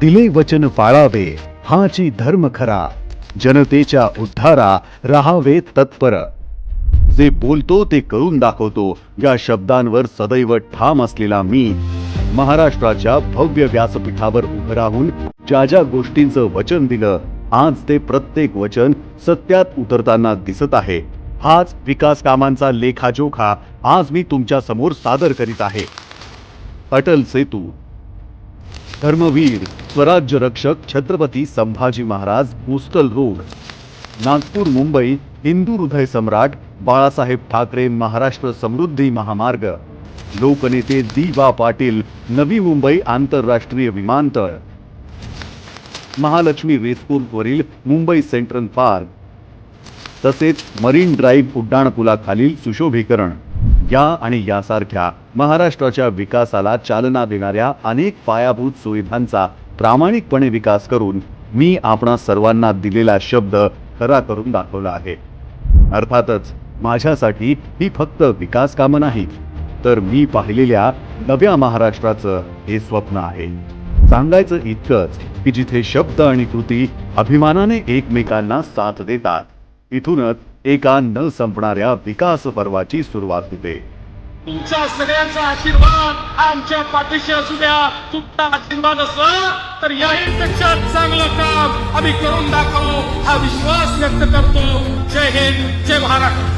दिले वचन पाळावे हाची धर्म खरा. जनतेच्या उद्धारा राहावे तत्पर. जे बोलतो ते करून दाखवतो या शब्दांवर सदैव ठाम असलेला मी. महाराष्ट्राच्या भव्य व्यासपीठावर उभं राहून ज्या ज्या गोष्टींचं वचन दिलं आज ते प्रत्येक वचन सत्यात उतरताना दिसत आहे. हाच विकास कामांचा लेखाजोखा आज मी तुमच्यासमोर सादर करीत आहे. अटल सेतू धर्मवीर स्वराज्य रक्षक छत्रपती संभाजी महाराज पोस्टल रोड. नागपूर मुंबई हिंदू हृदय सम्राट बाळासाहेब ठाकरे महाराष्ट्र समृद्धी महामार्ग. लोकनेते दी बा पाटील नवी मुंबई आंतरराष्ट्रीय विमानतळ. महालक्ष्मी रेसकोर्सवरील मुंबई सेंट्रल पार्क. तसेच मरीन ड्राईव्ह उड्डाणपुलाखालील सुशोभीकरण. या आणि यासारख्या महाराष्ट्राच्या विकासाला चालना देणाऱ्या अनेक पायाभूत सुविधांचा प्रामाणिकपणे विकास करून मी आपणा सर्वांना दिलेला शब्द खरा करून दाखवला आहे. अर्थातच माझ्यासाठी ही फक्त विकास कामं नाही तर मी पाहिलेल्या नव्या महाराष्ट्राचं हे स्वप्न आहे. सांगायचं इतकंच की जिथे शब्द आणि कृती अभिमानाने एकमेकांना साथ देतात इथूनच एका न संपणाऱ्या विकास पर्वाची सुरुवात होते. तुमचा सगळ्यांचा आशीर्वाद आमच्या पाठीशी असू द्या. तुमचा आशीर्वाद असला तर याही पेक्षा चांगलं काम आम्ही करून दाखवू. हा विश्वास व्यक्त करतो. जय हिंद जय महाराष्ट्र.